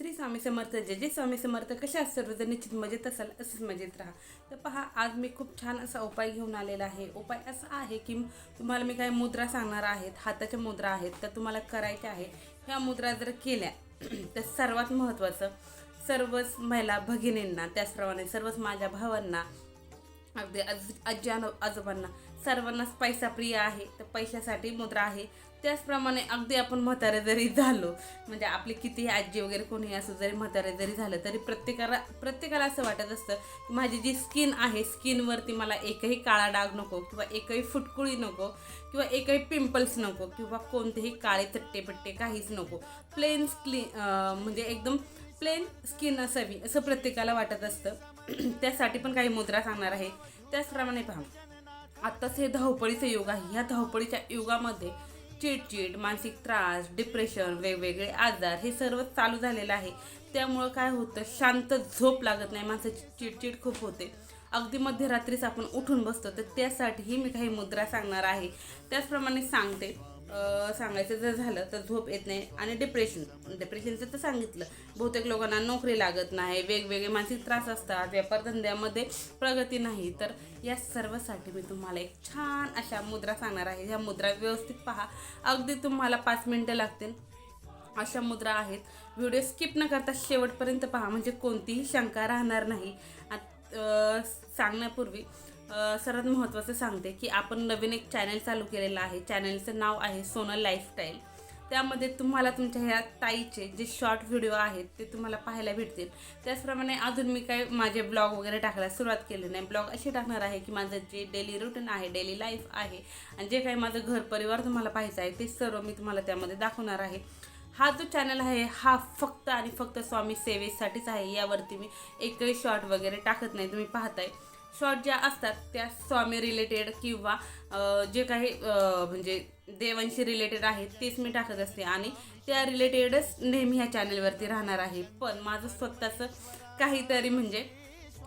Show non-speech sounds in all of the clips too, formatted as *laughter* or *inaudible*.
श्री स्वामी समर्थ जे जे स्वामी समर्थ कशा असतात सर्वजण निश्चित मजेत असाल असंच मजेत राहा. तर पहा आज मी खूप छान असा उपाय घेऊन आलेला आहे. उपाय असा आहे की तुम्हाला मी काही मुद्रा सांगणार आहेत हाताच्या मुद्रा आहेत तर तुम्हाला करायच्या आहे ह्या मुद्रा जर केल्या *clears throat* तर सर्वात महत्त्वाचं सर्वच महिला भगिनींना त्याचप्रमाणे सर्वच माझ्या भावांना अगदी आज आजी आनो आजोबांना सर्वांनाच पैसा प्रिय आहे तर पैशासाठी मुद्रा आहे. त्याचप्रमाणे अगदी आपण म्हातारे जरी झालो म्हणजे आपली कितीही आजी वगैरे कोणी असो जरी म्हातारे जरी झालं तरी प्रत्येकाला प्रत्येकाला असं वाटत असतं की माझी जी स्किन आहे स्किनवरती मला एकही काळा डाग नको किंवा एकही फुटकुळी नको किंवा एकही पिंपल्स नको किंवा कोणतेही काळे चट्टेपट्टे काहीच नको. प्लेन स्क्ली म्हणजे एकदम प्लेन स्किन असावी असं प्रत्येकाला वाटत असतं. *clears throat* त्यासाठी पण काही मुद्रा सांगणार आहे. त्याचप्रमाणे पहा आत्ताच हे धावपळीचं युग आहे. ह्या धावपळीच्या युगामध्ये चिडचिड मानसिक त्रास डिप्रेशन वेगवेगळे आजार हे सर्व चालू झालेलं आहे. त्यामुळं काय होतं शांत झोप लागत नाही माणसाची चिडचिड खूप होते. अगदी मध्यरात्रीच आपण उठून बसतो तर त्यासाठीही मी काही मुद्रा सांगणार आहे. त्याचप्रमाणे सांगते सांगायचं जर झालं तर झोप येत नाही आणि डिप्रेशन डिप्रेशनचं तर सांगितलं. बहुतेक लोकांना नोकरी लागत नाही वेगवेगळे मानसिक त्रास असतात व्यापारधंद्यामध्ये प्रगती नाही. तर या सर्वसाठी मी तुम्हाला एक छान अशा मुद्रा सांगणार आहे. ह्या मुद्रा व्यवस्थित पहा. अगदी तुम्हाला पाच मिनटं लागतील. अशा मुद्रा आहेत. व्हिडिओ स्किप न करता शेवटपर्यंत पहा. म्हणजे कोणतीही शंका राहणार नाही. सांगण्यापूर्वी सर्वात महत्त्वाचं सांगते की आपण नवीन एक चॅनल चालू केलेलं आहे. चॅनलचं नाव आहे सोनल लाईफस्टाईल त्यामध्ये तुम्हाला तुमच्या ह्या ताईचे जे शॉर्ट व्हिडिओ आहेत ते तुम्हाला पाहायला भेटतील. त्याचप्रमाणे अजून मी काय माझे ब्लॉग वगैरे टाकायला सुरुवात केली नाही. ब्लॉग असे टाकणार आहे की माझं जे डेली रुटीन आहे डेली लाईफ आहे आणि जे काही माझं घर परिवार तुम्हाला पाहायचं आहे ते सर्व मी तुम्हाला त्यामध्ये दाखवणार आहे. हा जो चॅनल आहे हा फक्त आणि फक्त स्वामी सेवेसाठीच आहे. यावरती मी एकही शॉर्ट वगैरे टाकत नाही. तुम्ही पाहताय. शॉर्ट ज्या असतात त्या स्वामी रिलेटेड किंवा जे काही म्हणजे देवांशी रिलेटेड आहेत तेच मी टाकत असते. आणि त्या रिलेटेडच नेहमी ह्या चॅनलवरती राहणार आहे. पण माझं स्वतःचं काहीतरी म्हणजे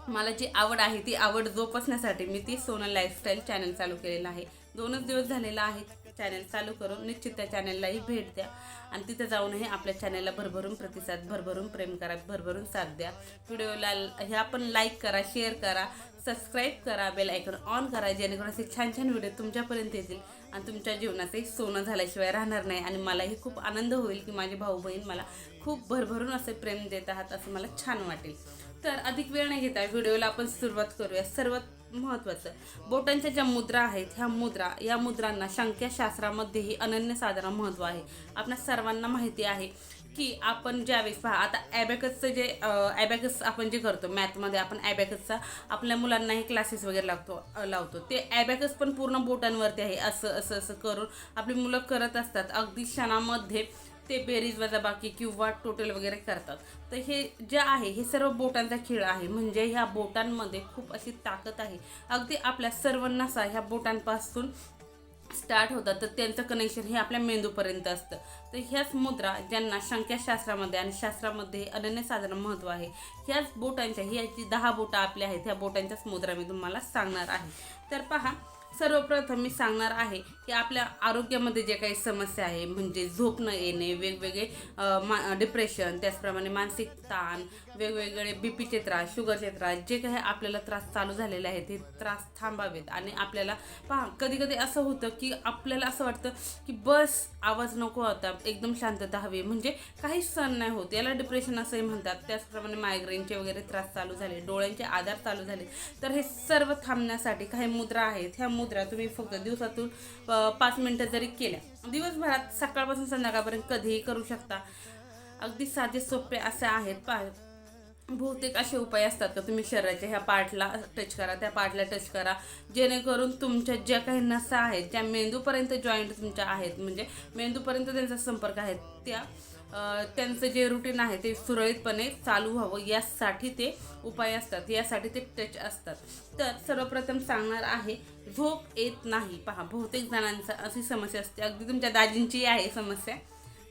मला जी आवड आहे ती आवड जोपासण्यासाठी मी ती सोनल लाईफस्टाईल चॅनल चालू केलेलं आहे. दोनच दिवस झालेला आहे. चॅनल चालू करून निश्चित त्या चॅनललाही भेट द्या. आणि तिथं जाऊनही आपल्या चॅनलला भरभरून प्रतिसाद भरभरून प्रेम करा भरभरून साथ द्या. व्हिडिओला ह्या पण लाईक करा शेअर करा सबस्क्राईब करा बेल आयकॉन ऑन करा जेणेकरून असे छान छान व्हिडिओ तुमच्यापर्यंत येतील आणि तुमच्या जीवनाचंही सोनं झाल्याशिवाय राहणार नाही आणि मलाही खूप आनंद होईल की माझी भाऊ बहीण मला खूप भरभरून असे प्रेम देत आहात असं मला छान वाटेल. तर अधिक वेळ नाही घेता व्हिडिओला आपण सुरुवात करूया. सर्वात महत्त्वाचं बोटांच्या ज्या मुद्रा आहेत ह्या मुद्रा या मुद्रांना संख्याशास्त्रामध्येही अनन्यसाधारण महत्त्व आहे. आपल्या सर्वांना माहिती आहे की आपण ज्यावेळेस पहा आता ॲबॅकसचं जे ॲबॅकस आपण जे करतो मॅथमध्ये आपण ॲबॅकसचा आपल्या मुलांनाही क्लासेस वगैरे लागतो लावतो. ते ॲबॅकस पण पूर्ण बोटांवरती आहे असं असं असं करून आपली मुलं करत असतात. अगदी क्षणामध्ये ते बेरीज वजाबाकी किंवा टोटल वगैरे करतात. तर हे जे आहे हे सर्व बोटांचा खेळ आहे. म्हणजे ह्या बोटांमध्ये खूप अशी ताकद आहे. अगदी आपल्या सर्व नसा ह्या बोटांपासून स्टार्ट होतात. तर त्यांचं कनेक्शन हे आपल्या मेंदूपर्यंत असतं. तर ह्याच मुद्रा ज्यांना संख्याशास्त्रामध्ये आणि शास्त्रामध्ये अनन्यसाधारण महत्त्व आहे ह्याच बोटांच्या ह्याची दहा बोटं आपल्या आहेत ह्या बोटांच्याच मुद्रा मी तुम्हाला सांगणार आहे. तर पहा सर्वप्रथम मी सांगणार आहे की आपल्या आरोग्यामध्ये जे काही समस्या आहे म्हणजे झोप न येणे वेगवेगळे मा डिप्रेशन त्याचप्रमाणे मानसिक ताण वेगवेगळे बी पीचे त्रास शुगरचे त्रास जे काही आपल्याला त्रास चालू झालेले आहेत ते त्रास थांबावेत. आणि आपल्याला पहा कधी कधी असं होतं की आपल्याला असं वाटतं की बस आवाज नको होता एकदम शांतता हवी म्हणजे काहीच सण नाही होत. याला डिप्रेशन असंही म्हणतात. त्याचप्रमाणे मायग्रेनचे वगैरे त्रास चालू झाले डोळ्यांचे आधार चालू झाले. तर हे सर्व थांबण्यासाठी काही मुद्रा आहेत. ह्या मुद्रा तुम्ही फक्त दिवसातून पाच मिनटं जरी केल्या दिवसभरात सकाळपासून संध्याकाळपर्यंत कधीही करू शकता. अगदी साधे सोपे असे आहेत पा बहुतेक असे उपाय असतात का? तुम्ही शरीराच्या ह्या पार्टला टच करा त्या पार्टला टच करा. जेणेकरून तुमच्या ज्या काही नसा आहेत ज्या मेंदूपर्यंत जॉईंट तुमच्या आहेत. म्हणजे मेंदूपर्यंत त्यांचा संपर्क आहे त्या त्यांचं जे रुटीन आहे ते सुरळीतपणे चालू व्हावं यासाठी ते उपाय असतात यासाठी ते टच असतात. तर सर्वप्रथम सांगणार आहे झोप येत नाही. पहा बहुतेक जणांचा अशी समस्या असते. अगदी तुमच्या दाजींची आहे समस्या.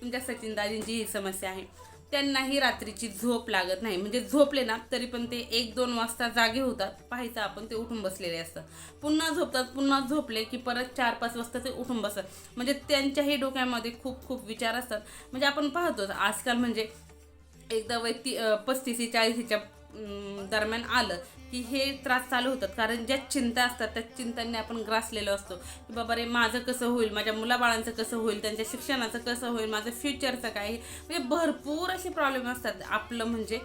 तुमच्या सचिन दाजींची ही समस्या आहे. त्यांनाही रात्रीची झोप लागत नाही. म्हणजे झोपले ना तरी पण ते एक दोन वाजता जागे होतात. पाहायचं आपण ते उठून बसलेले असतात. पुन्हा झोपतात पुन्हा झोपले की परत चार पाच वाजता ते उठून बसतात. म्हणजे त्यांच्याही डोक्यामध्ये खूप खूप विचार असतात. म्हणजे आपण पाहतोच आजकाल म्हणजे एकदा व्यक्ती ती पस्तीसी चाळीसीच्या दरम्यान आलं की हे त्रास चालू होतात. कारण ज्या चिंता असतात त्या चिंतांनी आपण ग्रासलेलो असतो. की बाबा रे माझं कसं होईल? माझ्या मुलाबाळांचं कसं होईल? त्यांच्या शिक्षणाचं कसं होईल? माझं फ्युचरचं काय? म्हणजे भरपूर असे प्रॉब्लेम असतात. आपलं म्हणजे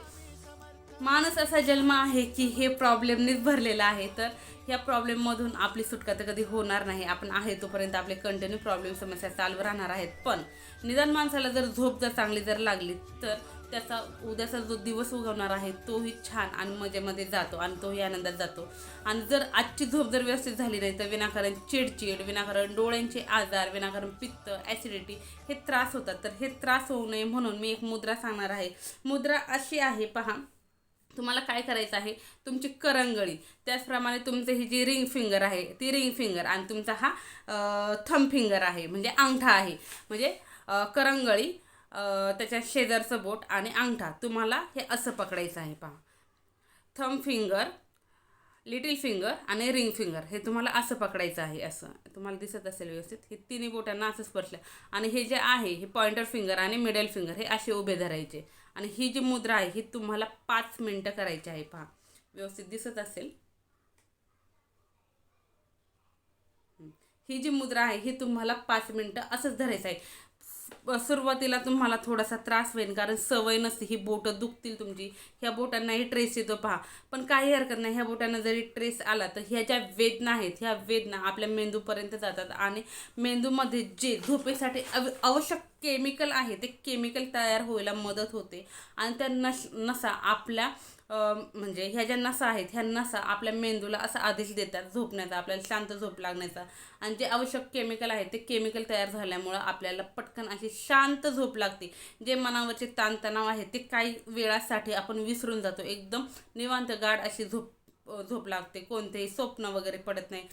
माणूस असा जन्म आहे की हे प्रॉब्लेमनीच भरलेला आहे. तर या प्रॉब्लेममधून आपली सुटका तर कधी होणार नाही. आपण आहे तोपर्यंत आपले कंटिन्यू प्रॉब्लेम समस्या चालू राहणार आहेत. पण निदान माणसाला जर झोप जर चांगली जर लागली तर त्याचा उद्याचा जो दिवस उगवणार आहे तोही छान आणि मजेमध्ये जातो आणि तोही आनंदात जातो. आणि जर आजची झोप जर व्यवस्थित झाली नाही तर विनाकारण चिडचिड विनाकारण डोळ्यांचे आजार विनाकारण पित्त ॲसिडिटी हे त्रास होतात. तर हे त्रास होऊ नये म्हणून मी एक मुद्रा सांगणार आहे. मुद्रा अशी आहे पहा. तुम्हाला काय करायचं आहे? तुमची करंगळी. त्याचप्रमाणे तुमचं ही जी रिंग फिंगर आहे ती रिंग फिंगर आणि तुमचा हा थम फिंगर आहे म्हणजे अंगठा आहे. म्हणजे करंगळी त्याच्या शेजारचं बोट आणि अंगठा. तुम्हाला हे असं पकडायचं आहे पहा. थंब फिंगर लिटिल फिंगर आणि रिंग फिंगर हे तुम्हाला असं पकडायचं आहे असं. तुम्हाला दिसत असेल व्यवस्थित. हे तिन्ही बोटांना असं स्पर्शलं आणि हे जे आहे हे पॉइंटर फिंगर आणि मिडल फिंगर हे असे उभे धरायचे. आणि ही जी मुद्रा आहे ही तुम्हाला पाच मिनटं करायची आहे पहा. व्यवस्थित दिसत असेल? ही जी मुद्रा आहे ही तुम्हाला पाच मिनटं असंच धरायचं आहे. सुरुवातीला तुम्हाला थोडासा त्रास होईल कारण सवय नसते ही बोटं दुखतील तुमची. ह्या बोटांनाही ट्रेस येतो पहा. पण काही हरकत नाही ह्या बोटांना जरी ट्रेस आला तर ह्या ज्या वेदना आहेत ह्या वेदना आपल्या मेंदूपर्यंत जातात. आणि मेंदूमध्ये जे झोपेसाठी अव आवश्यक केमिकल आहे ते केमिकल तयार व्हायला मदत होते. आणि त्या नश नसा आपल्या म्हणजे ह्या ज्या नसा आहेत ह्या नसा आपल्या मेंदूला असा आदेश देतात झोपण्याचा आपल्याला शांत झोप लागण्याचा. आणि जे आवश्यक केमिकल आहे ते केमिकल तयार झाल्यामुळं आपल्याला पटकन अशी शांत झोप लागते. जे मनावरचे ताणतणाव आहे ते काही वेळासाठी आपण विसरून जातो. एकदम निवांत गाढ अशी झोप झोप लागते. कोणतेही स्वप्न वगैरे पडत नाही.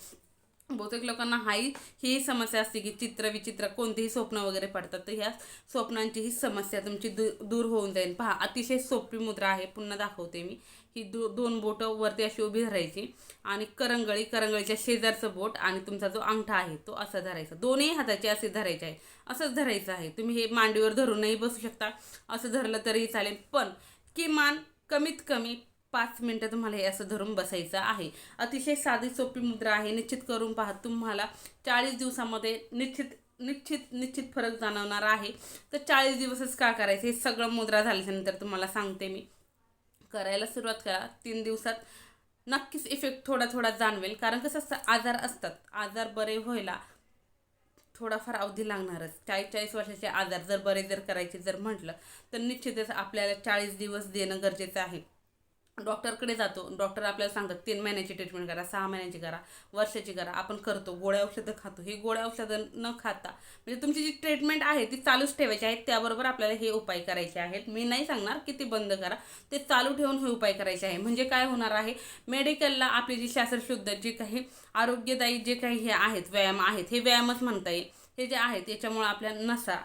बहुतेक लोकांना हाही ही समस्या असते की चित्र विचित्र कोणतेही स्वप्न वगैरे पडतात. तर ह्या स्वप्नांची ही समस्या तुमची दू दूर होऊन जाईल. पहा अतिशय सोपी मुद्रा आहे. पुन्हा दाखवते मी. ही दो दोन बोटं वरती अशी उभी धरायची आणि करंगळी करंगळीच्या शेजारचं बोट आणि तुमचा जो अंगठा आहे तो असा धरायचा. दोन्ही हाताचे असे धरायचे आहे. असंच धरायचं आहे. तुम्ही हे मांडीवर धरूनही बसू शकता. असं धरलं तरीही चालेल. पण किमान कमीत कमी पाच मिनटं तुम्हाला हे असं धरून बसायचं आहे. अतिशय साधी सोपी मुद्रा आहे. निश्चित करून पहा तुम्हाला चाळीस दिवसामध्ये निश्चित निश्चित निश्चित फरक जाणवणार आहे. तर चाळीस दिवसच का करायचं? हे सगळं मुद्रा झाल्याच्यानंतर तुम्हाला सांगते मी. करायला सुरुवात करा. तीन दिवसात नक्कीच इफेक्ट थोडा थोडा जाणवेल. कारण कसं असतं आजार असतात. आजार बरे व्हायला थोडाफार अवधी लागणारच. चाळीस चाळीस वर्षाचे आजार जर बरे जर करायचे जर म्हटलं तर निश्चितच आपल्याला चाळीस दिवस देणं गरजेचं आहे. डॉक्टरकडे जातो. डॉक्टर आपल्याला सांगतात तीन महिन्याची ट्रीटमेंट करा सहा महिन्याची करा वर्षाची करा आपण करतो गोळ्या औषधं खातो. ही गोळ्या औषधं न खाता म्हणजे तुमची जी ट्रीटमेंट आहे ती चालूच ठेवायची आहे. त्याबरोबर आपल्याला हे उपाय करायचे आहेत. मी नाही सांगणार की ते बंद करा. ते चालू ठेवून हे उपाय करायचे आहे. म्हणजे काय होणार आहे? मेडिकलला आपली जी शास्त्रशुद्ध जे काही आरोग्यदायी जे काही हे आहेत व्यायाम आहेत हे व्यायामच म्हणता येईल. हे जे आहेत याच्यामुळे आपल्या नसा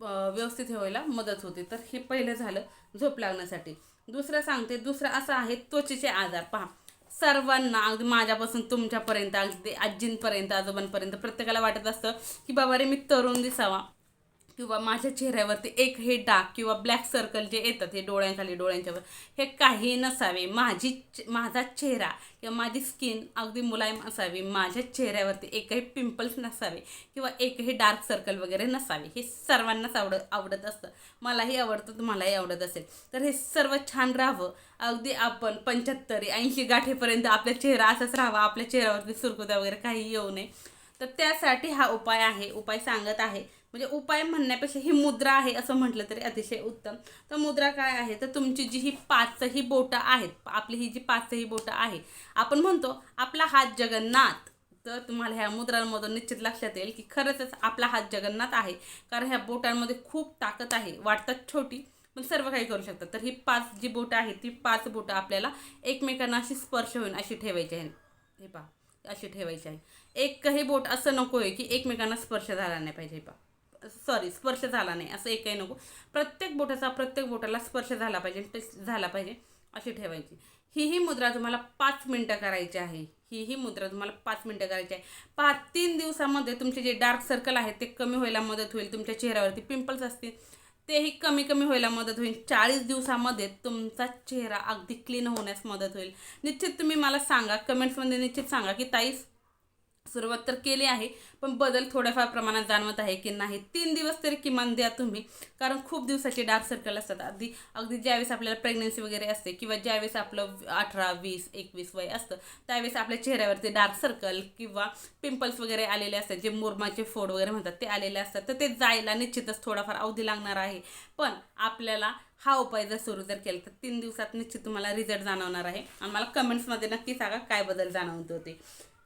व्यवस्थित ठेवायला मदत होते. तर हे पहिलं झालं झोप लागण्यासाठी. दुसरं सांगते दुसरं असं आहे त्वचेचे आजार. पहा सर्वांना अगदी माझ्यापासून तुमच्यापर्यंत अगदी आजींपर्यंत आजोबांपर्यंत प्रत्येकाला वाटत असतं की बाबा रे मी तरुण दिसावा. किंवा माझ्या चेहऱ्यावरती एक हे डाग किंवा ब्लॅक सर्कल जे येतात हे डोळ्यांखाली डोळ्यांच्यावर हे काही नसावे. माझी माझा चेहरा किंवा माझी स्किन अगदी मुलायम असावी. माझ्या चेहऱ्यावरती एकही पिंपल्स नसावे किंवा एकही डार्क सर्कल वगैरे नसावे. हे सर्वांनाच आवडत आवडत असतं. मलाही आवडतं तुम्हालाही आवडत असेल. तर हे सर्व छान राहावं. अगदी आपण पंच्याहत्तरी ऐंशी गाठीपर्यंत आपला चेहरा असाच राहावा. आपल्या चेहऱ्यावरती सुरकुत्या वगैरे काही येऊ नये. तर त्यासाठी हा उपाय आहे. उपाय सांगत आहे. म्हणजे उपाय म्हणण्यापेक्षा ही मुद्रा आहे असं म्हटलं तरी अतिशय उत्तम. तर मुद्रा काय आहे? तर तुमची जी ही पाचही बोटं आहेत आपली ही जी पाचही बोटं आहे आपण म्हणतो आपला हात जगन्नाथ. तर तुम्हाला ह्या मुद्रांमधून निश्चित लक्षात येईल की खरंच आपला हात जगन्नाथ आहे. कारण ह्या बोटांमध्ये खूप ताकद आहे वाटतात छोटी पण सर्व काही करू शकतात. तर ही पाच जी बोटं आहेत ती पाच बोटं आपल्याला एकमेकांना अशी स्पर्श होईल अशी ठेवायची आहे. हे पहा अशी ठेवायची आहे. एकही बोट असं नको आहे की एकमेकांना स्पर्श झाला नाही पाहिजे हे पहा. सॉरी स्पर्श झाला नाही असं एकही नको. प्रत्येक बोटाचा प्रत्येक बोटाला स्पर्श झाला पाहिजे टच झाला पाहिजे अशी ठेवायची. ही ही मुद्रा तुम्हाला पाच मिनटं करायची आहे. ही ही मुद्रा तुम्हाला पाच मिनटं करायची आहे. पाच तीन दिवसामध्ये तुमचे जे डार्क सर्कल आहेत ते कमी व्हायला मदत होईल तुमच्या चेहऱ्यावरती पिंपल्स असतील तेही कमी कमी व्हायला मदत होईल. चाळीस दिवसामध्ये तुमचा चेहरा अगदी क्लीन होण्यास मदत होईल. निश्चित तुम्ही मला सांगा कमेंट्समध्ये निश्चित सांगा की ताई सुरुवात तर केली आहे पण बदल थोड्याफार प्रमाणात जाणवत आहे की नाही. तीन दिवस तरी किमान द्या तुम्ही कारण खूप दिवसाचे डार्क सर्कल असतात. अगदी अगदी ज्यावेळेस आपल्याला प्रेग्नन्सी वगैरे असते किंवा ज्यावेळेस आपलं अठरा वीस एकवीस वय असतं त्यावेळेस आपल्या चेहऱ्यावरती डार्क सर्कल किंवा पिंपल्स वगैरे आलेले असतात. जे मुरमाचे फोड वगैरे म्हणतात ते आलेले असतात. तर ते जायला निश्चितच थोडाफार अवधी लागणार आहे. पण आपल्याला हा उपाय जर सुरू जर केला तर तीन दिवसात निश्चित तुम्हाला रिझल्ट जाणवणार आहे. आणि मला कमेंट्समध्ये नक्की सांगा काय बदल जाणवत होते.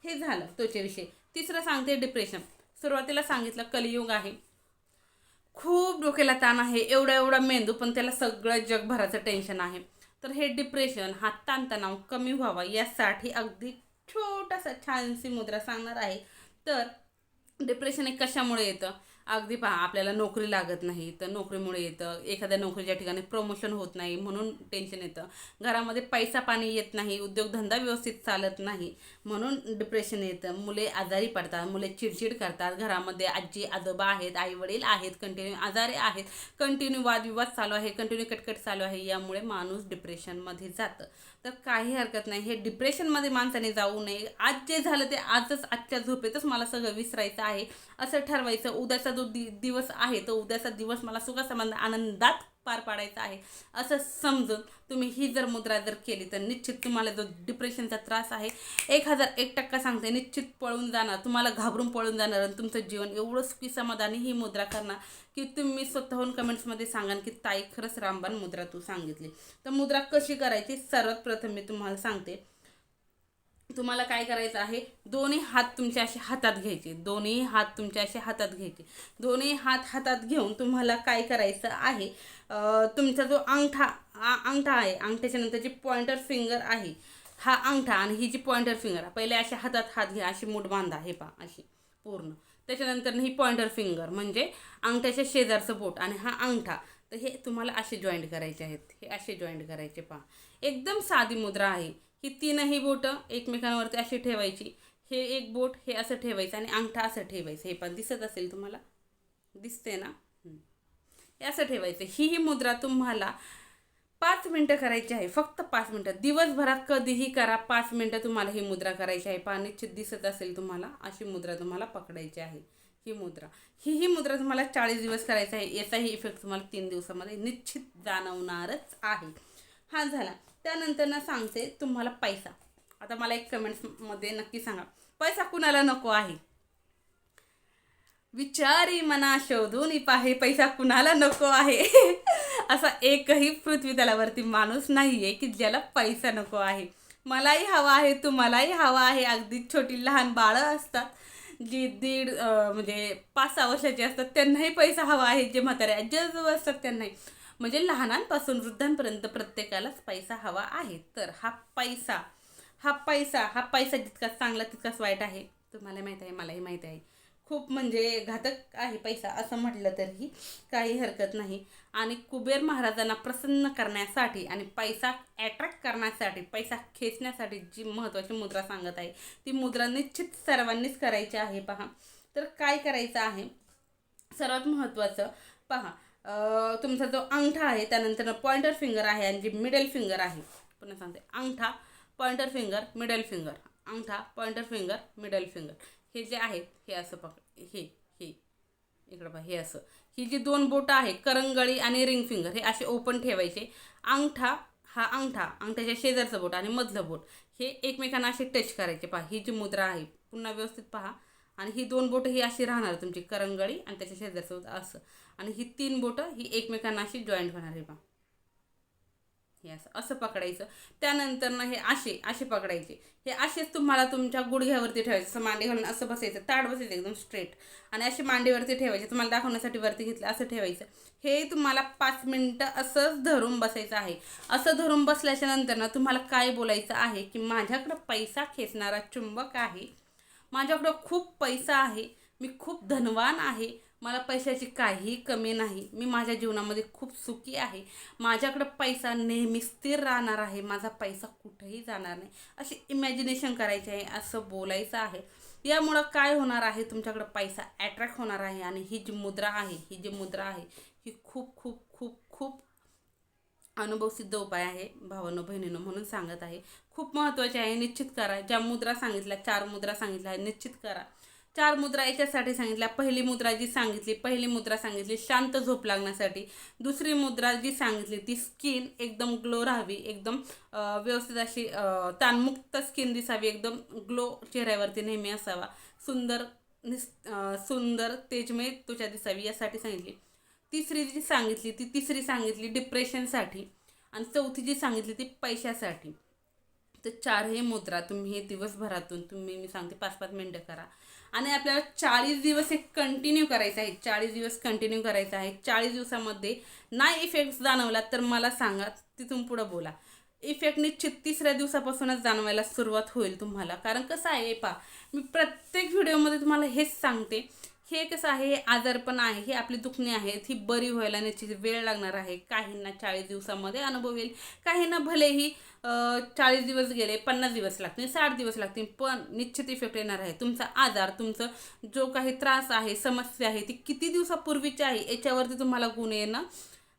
हे झालं त्वचेविषयी. तिसरं सांगते डिप्रेशन सुरुवातीला सांगितलं कलियुग आहे. खूप डोक्याला ताण आहे एवढा एवढा मेंदू पण त्याला सगळं जगभराचं टेन्शन आहे. तर हे डिप्रेशन हा ताणतणाव कमी व्हावा यासाठी अगदी छोटासा छानशी मुद्रा सांगणार आहे. तर डिप्रेशन हे कशामुळे येतं? अगदी पहा आपल्याला नोकरी लागत नाही तर नोकरीमुळे येतं. एखाद्या नोकरीच्या ठिकाणी प्रमोशन होत नाही म्हणून टेन्शन येतं. घरामध्ये पैसा पाणी येत नाही उद्योगधंदा व्यवस्थित चालत नाही म्हणून डिप्रेशन येतं. मुले आजारी पडतात मुले चिडचिड करतात. घरामध्ये आजी आजोबा आहेत आईवडील आहेत कंटिन्यू आजारी आहेत. कंटिन्यू वादविवाद चालू आहे कंटिन्यू कटकट चालू आहे यामुळे माणूस डिप्रेशनमध्ये जातं. तर काही हरकत नाही. हे डिप्रेशनमध्ये माणसाने जाऊ नये. आज जे झालं ते आजच आजच्या झोपेतच मला सगळं विसरायचं आहे. असं ठरवायचं. उद्याचं जो दि दिवस आहे तो उद्याचा दिवस मला सुखासंबंध आनंदात पार पाडायचा आहे असं समजून तुम्ही ही जर मुद्रा जर केली तर निश्चित तुम्हाला जो डिप्रेशनचा त्रास आहे एक हजार एक टक्का सांगते निश्चित पळून जाणार तुम्हाला घाबरून पळून जाणार आणि तुमचं जीवन एवढं सुखी समाधानी ही मुद्रा करणार की तुम्ही स्वतःहून कमेंट्समध्ये सांगाल की ताई खरंच रामबाण मुद्रा तू सांगितली. तर मुद्रा कशी करायची? सर्वात प्रथम मी तुम्हाला सांगते तुम्हाला काय करायचं आहे? दोन्ही हात तुमच्या असे हातात घ्यायचे. दोन्ही हात तुमच्या असे हातात घ्यायचे. दोन्ही हात हातात घेऊन तुम्हाला काय करायचं आहे? तुमचा जो अंगठा अंगठा आहे अंगठ्याच्या नंतर जी पॉइंटर फिंगर आहे हा अंगठा आणि ही जी पॉइंटर फिंगर पहिले अशा हातात हात घ्या अशी मूठ बांधा हे पहा अशी पूर्ण. त्याच्यानंतर ही पॉइंटर फिंगर म्हणजे अंगठ्याच्या शेजारचं बोट आणि हा अंगठा. तर हे तुम्हाला असे जॉईंट करायचे आहेत. हे असे जॉईंट करायचे पहा. एकदम साधी मुद्रा आहे. ही तीनही बोटं एकमेकांवरती अशी ठेवायची. हे एक बोट हे असं ठेवायचं आणि अंगठा असं ठेवायचं. हे पण दिसत असेल तुम्हाला? दिसते ना? हे असं ठेवायचं. ही ही मुद्रा तुम्हाला पाच मिनटं करायची आहे. फक्त पाच मिनटं. दिवसभरात कधीही करा. पाच मिनटं तुम्हाला ही मुद्रा करायची आहे. पहा निश्चित दिसत असेल तुम्हाला अशी मुद्रा तुम्हाला पकडायची आहे. ही मुद्रा. ही ही मुद्रा तुम्हाला चाळीस दिवस करायचा आहे. याचाही इफेक्ट तुम्हाला तीन दिवसामध्ये निश्चित जाणवणारच आहे. हा झाला. त्यानंतर ना सांगते तुम्हाला पैसा. आता मला एक कमेंट्समध्ये नक्की सांगा. पैसा कुणाला नको आहे? विचारी मना शोधून पाहे पैसा कुणाला नको आहे? *laughs* असा एकही पृथ्वी तलावरती माणूस नाही आहे की ज्याला पैसा नको आहे. मलाही हवा आहे तुम्हालाही हवा आहे. अगदी छोटी लहान बाळं असतात जी दीड म्हणजे पाच सहा वर्षाची असतात त्यांनाही पैसा हवा आहे. जे म्हातारे आजी आजोबा असतात त्यांनाही. म्हणजे लहानांपासून वृद्धांपर्यंत प्रत्येकालाच पैसा हवा आहे. तर हा पैसा हा पैसा हा पैसा जितकाच चांगला तितकाच वाईट आहे. तुम्हाला माहीत आहे मलाही माहीत आहे. खूप म्हणजे घातक आहे पैसा असं म्हटलं तरीही काही हरकत नाही. आणि कुबेर महाराजांना प्रसन्न करण्यासाठी आणि पैसा अट्रॅक्ट करण्यासाठी पैसा खेचण्यासाठी जी महत्त्वाची मुद्रा सांगत आहे ती मुद्रा निश्चित सर्वांनीच करायची आहे. पहा. तर काय करायचं आहे? सर्वात महत्त्वाचं पहा तुमचा जो अंगठा आहे त्यानंतर पॉइंटर फिंगर आहे आणि जी मिडल फिंगर आहे. पुन्हा सांगते. अंगठा पॉइंटर फिंगर मिडल फिंगर अंगठा पॉइंटर फिंगर मिडल फिंगर हे जे आहेत हे असं पकड हे हे. इकडं पहा हे असं. ही जी दोन बोटं आहे करंगळी आणि रिंग फिंगर हे असे ओपन ठेवायचे. अंगठा हा अंगठा अंगठ्याच्या शेजारचं बोट आणि मधलं बोट हे एकमेकांना असे टच करायचे. पहा ही जी मुद्रा आहे पुन्हा व्यवस्थित पहा. आणि ही दोन बोटं ही अशी राहणार तुमची करंगळी आणि त्याच्या शेजारचं असं. आणि ही तीन बोटं ही एकमेकांना अशी जॉईंट होणार आहे बा. हे असं असं पकडायचं. त्यानंतर ना हे असे असे पकडायचे. हे असेच तुम्हाला तुमच्या गुडघ्यावरती ठेवायचं. असं मांडी घालून असं बसायचं. ताड बसायचं एकदम स्ट्रेट आणि असे मांडीवरती ठेवायचे. तुम्हाला दाखवण्यासाठी वरती घेतलं असं ठेवायचं. हे तुम्हाला पाच मिनटं असंच धरून बसायचं आहे. असं धरून बसल्याच्या नंतर ना तुम्हाला काय बोलायचं आहे की माझ्याकडं पैसा खेचणारा चुंबक आहे. माझ्याकडं खूप पैसा आहे. मी खूप धनवान आहे. मला पैशाची काहीही कमी नाही. मी माझ्या जीवनामध्ये खूप सुखी आहे. माझ्याकडं पैसा नेहमी स्थिर राहणार आहे. माझा पैसा कुठेही जाणार नाही. अशी इमॅजिनेशन करायची आहे असं बोलायचं आहे. यामुळं काय होणार आहे? तुमच्याकडं पैसा अट्रॅक्ट होणार आहे आणि ही जी मुद्रा आहे ही जी मुद्रा आहे ही खूप खूप खूप खूप अनुभवसिद्ध उपाय आहे भावानो बहिणीनं म्हणून सांगत आहे. खूप महत्त्वाचे आहे निश्चित करा. ज्या मुद्रा सांगितल्या चार मुद्रा सांगितल्या आहे निश्चित करा. चार मुद्रा याच्यासाठी सांगितल्या. पहिली मुद्रा जी सांगितली पहिली मुद्रा सांगितली शांत झोप लागण्यासाठी. दुसरी मुद्रा जी सांगितली ती स्किन एकदम ग्लो राहावी एकदम व्यवस्थित अशी ताणमुक्त स्किन दिसावी एकदम ग्लो चेहऱ्यावरती नेहमी असावा. सुंदर निस सुंदर तेजमय त्वचा दिसावी यासाठी सांगितली. तिसरी जी सांगितली ती तिसरी सांगितली डिप्रेशनसाठी. आणि चौथी जी सांगितली ती पैशासाठी. तर चारही मुद्रा तुम्ही हे दिवसभरातून तुम्ही मी सांगते पाच पाच मिनटं करा. आणि आपल्याला चाळीस दिवस हे कंटिन्यू करायचं आहे. चाळीस दिवस कंटिन्यू करायचं आहे. चाळीस दिवसामध्ये नाही इफेक्ट जाणवला तर मला सांगा तिथून पुढं बोला. इफेक्ट निश्चित तिसऱ्या दिवसापासूनच जाणवायला सुरुवात होईल तुम्हाला. कारण कसं आहे पा मी प्रत्येक व्हिडिओमध्ये तुम्हाला हेच सांगते. हे कसं आहे हे आजारपण आहे हे आपली दुखणी आहेत ही बरी व्हायला निश्चित वेळ लागणार आहे. काहींना चाळीस दिवसामध्ये अनुभव येईल काहींना भलेही चाळीस दिवस गेले पन्नास दिवस लागतील साठ दिवस लागतील पण निश्चित इफेक्ट येणार आहे. तुमचा आजार तुमचं जो काही त्रास आहे समस्या आहे ती किती दिवसापूर्वीची आहे याच्यावरती तुम्हाला गुण येणं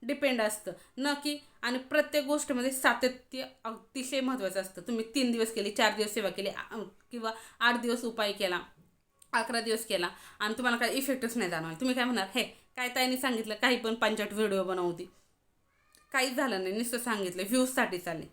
डिपेंड असतं. न की आणि प्रत्येक गोष्टीमध्ये सातत्य अतिशय महत्त्वाचं असतं. तुम्ही तीन दिवस केली चार दिवस सेवा केली किंवा आठ दिवस उपाय केला अकरा दिवस केला आणि तुम्हाला काय इफेक्टच नाही जाणार तुम्ही काय म्हणणार हे काय ताईने सांगितलं काही पण पंचाट व्हिडिओ बनवती. काहीच झालं नाही नुसतं सांगितलं व्ह्यूजसाठी चालले.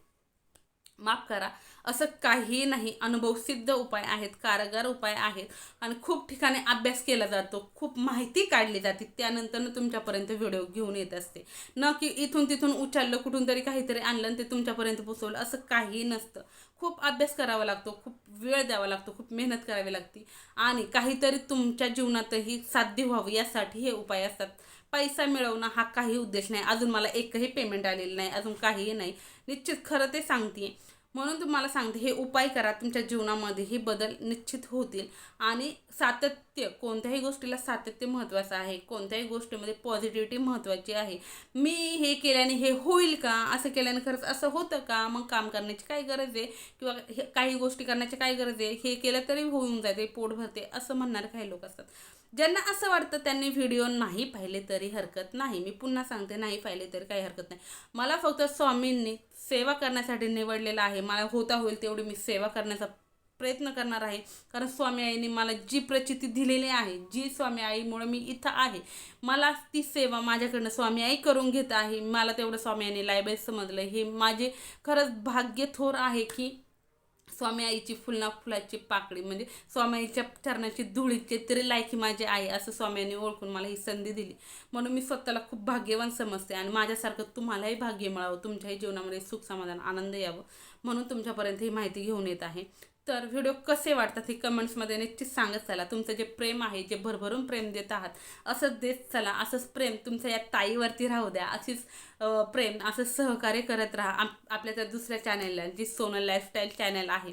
माफ करा. असं काही नाही. अनुभव सिद्ध उपाय आहेत कारगर उपाय आहेत. आणि खूप ठिकाणी अभ्यास केला जातो. खूप माहिती काढली जाते. त्यानंतर तुमच्यापर्यंत व्हिडिओ घेऊन येत असते. न की इथून तिथून उचललं कुठून तरी काहीतरी आणलं आणि ते तुमच्यापर्यंत पोचवलं. असं काही नसतं. खूप अभ्यास करावा लागतो. खूप वेळ द्यावा लागतो. खूप मेहनत करावी लागते. आणि काहीतरी तुमच्या जीवनातही साध्य व्हावं. यासाठी हे उपाय असतात. पैसा मिळवणं हा काही उद्देश नाही. अजून मला एकही पेमेंट आलेलं नाही. अजून काहीही नाही. निश्चित खरं ते सांगते म्हणून तुम्हाला सांगते हे उपाय करा तुमच्या जीवनामध्ये हे बदल निश्चित होतील. आणि सातत्य कोणत्याही गोष्टीला सातत्य महत्त्वाचं आहे कोणत्याही गोष्टीमध्ये पॉझिटिव्हिटी महत्त्वाची आहे. मी हे केल्याने हे होईल का? असं केल्याने खरंच असं होतं का? मग काम करण्याची काय गरज आहे? किंवा हे काही गोष्टी करण्याची काय गरज आहे? हे केलं तरी होऊन जाते पोट भरते असं म्हणणारे काही लोक असतात. ज्यांना असं वाटतं त्यांनी व्हिडिओ नाही पाहिले तरी हरकत नाही. मी पुन्हा सांगते नाही पाहिले तरी काही हरकत नाही. मला फक्त स्वामींनी सेवा करण्यासाठी निवडलेलं आहे. मला होता होईल तेवढी मी सेवा करण्याचा प्रयत्न करणार आहे. कारण स्वामी आईने मला जी प्रचिती दिलेली आहे जी स्वामी आईमुळे मी इथं आहे मला ती सेवा माझ्याकडनं स्वामी आई करून घेत आहे. मला तेवढं स्वामी आईने लायबाई समजलं. हे माझे खरंच भाग्य थोर आहे की स्वामी आईची फुलना फुलाची पाकळी म्हणजे स्वामी आईच्या चरणाची धुळीचे तरी लायकी माझी आहे असं स्वामींनी ओळखून मला ही संधी दिली. म्हणून मी स्वतःला खूप भाग्यवान समजते आणि माझ्यासारखं तुम्हालाही भाग्य मिळावं तुमच्याही जीवनामध्ये सुख समाधान आनंद यावं म्हणून तुमच्यापर्यंत ही माहिती घेऊन येत आहे. तर व्हिडिओ कसे वाटतात हे कमेंट्समध्ये निश्चित सांगत चला. तुमचं जे प्रेम आहे जे भरभरून प्रेम देत आहात असंच देत चला. असंच प्रेम तुमचं या ताईवरती राहू द्या. अशीच प्रेम असं सहकार्य करत राहा. आप आपल्या त्या दुसऱ्या चॅनलला जी सोनल लाईफस्टाईल चॅनल आहे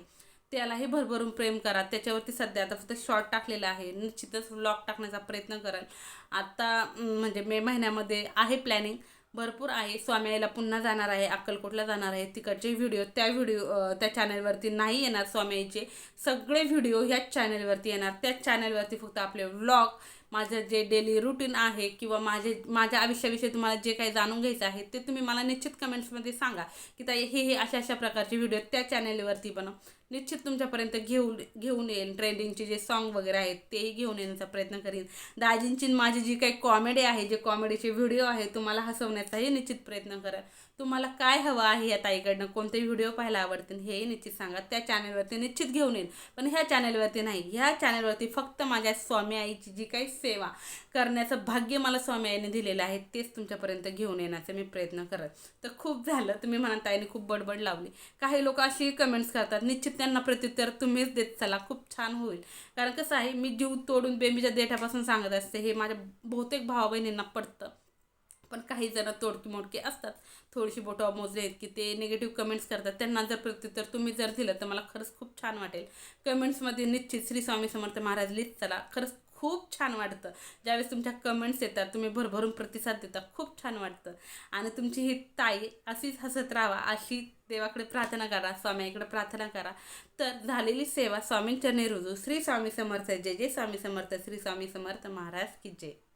त्यालाही भरभरून प्रेम करा. त्याच्यावरती सध्या आता फक्त शॉर्ट टाकलेला आहे. निश्चितच व्लॉग टाकण्याचा प्रयत्न कराल. आता म्हणजे मे महिन्यामध्ये आहे प्लॅनिंग भरपूर आहे. स्वामी आईला पुन्हा जाणार आहे अक्कलकोटला जाणार आहे. तिकडचे व्हिडिओ त्या व्हिडिओ त्या चॅनलवरती नाही येणार स्वामी आईचे. सगळे व्हिडिओ ह्याच चॅनलवरती येणार. त्याच चॅनलवरती फक्त आपले व्लॉग माझं जे डेली रुटीन आहे किंवा माझे माझ्या आयुष्याविषयी तुम्हाला जे काही जाणून घ्यायचं आहे ते तुम्ही मला निश्चित कमेंट्समध्ये सांगा. की ताई हे हे अशा अशा प्रकारचे व्हिडिओ त्या चॅनलवरती बनव निश्चित तुमच्यापर्यंत घेऊन घेऊन येईन. ट्रेंडिंगचे जे सॉन्ग वगैरे आहेत तेही घेऊन येण्याचा प्रयत्न करीन. दाजींची माझी जी काही कॉमेडी आहे जे कॉमेडीचे व्हिडिओ आहे तुम्हाला हसवण्याचाही निश्चित प्रयत्न करा तुम्हाला काय हवं आहे या ताईकडनं? कोणते व्हिडिओ पाहायला आवडतील? हेही निश्चित सांगा. त्या चॅनलवरती निश्चित घेऊन येईन पण ह्या चॅनलवरती नाही. ह्या चॅनलवरती फक्त माझ्या स्वामी आईची जी काही सेवा करण्याचं भाग्य मला स्वामी आईने दिलेलं आहे तेच तुमच्यापर्यंत घेऊन येण्याचा मी प्रयत्न करत. तर खूप झालं. तुम्ही म्हणा ताईने खूप बडबड लावली. काही लोक अशी कमेंट्स करतात निश्चित त्यांना प्रत्युत्तर तुम्हीच देत चला. खूप छान होईल. कारण कसं आहे मी जीव तोडून बेबीच्या देठापासून सांगत असते हे माझ्या बहुतेक भावा बहिणींना पडतं. पण काही जण तोडकी मोडकी असतात. थोडीशी बोटं मोजले आहेत की ते निगेटिव्ह कमेंट्स करतात. त्यांना जर प्रत्युत्तर तुम्ही जर दिलं तर मला खरंच खूप छान वाटेल. कमेंट्समध्ये निश्चित श्री स्वामी समर्थ महाराज लिहित चला खरंच खूप छान वाटतं. ज्यावेळेस तुमच्या कमेंट्स येतात तुम्ही भरभरून प्रतिसाद देता खूप छान वाटतं. आणि तुमची ही ताई अशीच हसत राहावा अशी देवाकडे प्रार्थना करा स्वामीकडे प्रार्थना करा. तर झालेली सेवा स्वामींच्या रुजू श्री स्वामी समर्थ जय जय स्वामी समर्थ श्री स्वामी समर्थ महाराज की जय.